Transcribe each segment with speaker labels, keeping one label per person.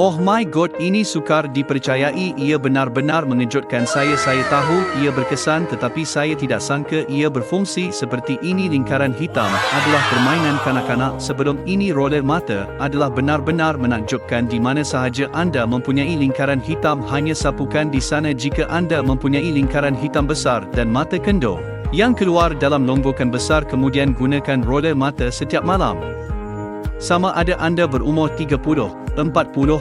Speaker 1: Oh my god, ini sukar dipercayai. Ia benar-benar mengejutkan saya. Saya tahu ia berkesan tetapi saya tidak sangka ia berfungsi seperti ini. Lingkaran hitam adalah permainan kanak-kanak. Sebelum ini roller mata adalah benar-benar menakjubkan di mana sahaja anda mempunyai lingkaran hitam hanya sapukan di sana jika anda mempunyai lingkaran hitam besar dan mata kendor. Yang keluar dalam longgokan besar kemudian gunakan roller mata setiap malam. Sama ada anda berumur 30, 40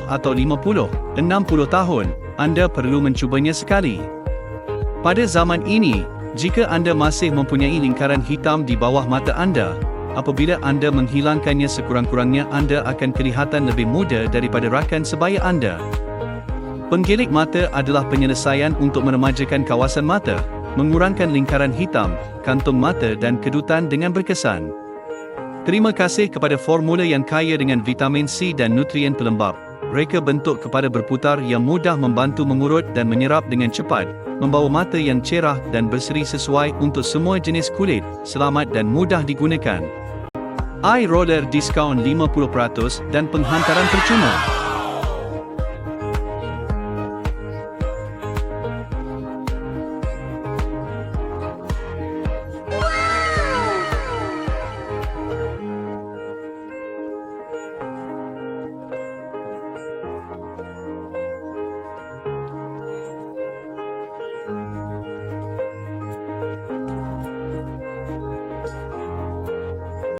Speaker 1: atau 50, 60 tahun, anda perlu mencubanya sekali. Pada zaman ini, jika anda masih mempunyai lingkaran hitam di bawah mata anda, apabila anda menghilangkannya sekurang-kurangnya anda akan kelihatan lebih muda daripada rakan sebaya anda. Penggelik mata adalah penyelesaian untuk meremajakan kawasan mata, mengurangkan lingkaran hitam, kantung mata dan kedutan dengan berkesan. Terima kasih kepada formula yang kaya dengan vitamin C dan nutrien pelembab. Reka bentuk kepada berputar yang mudah membantu mengurut dan menyerap dengan cepat, membawa mata yang cerah dan berseri sesuai untuk semua jenis kulit, selamat dan mudah digunakan. Eye Roller diskaun 50% dan penghantaran percuma.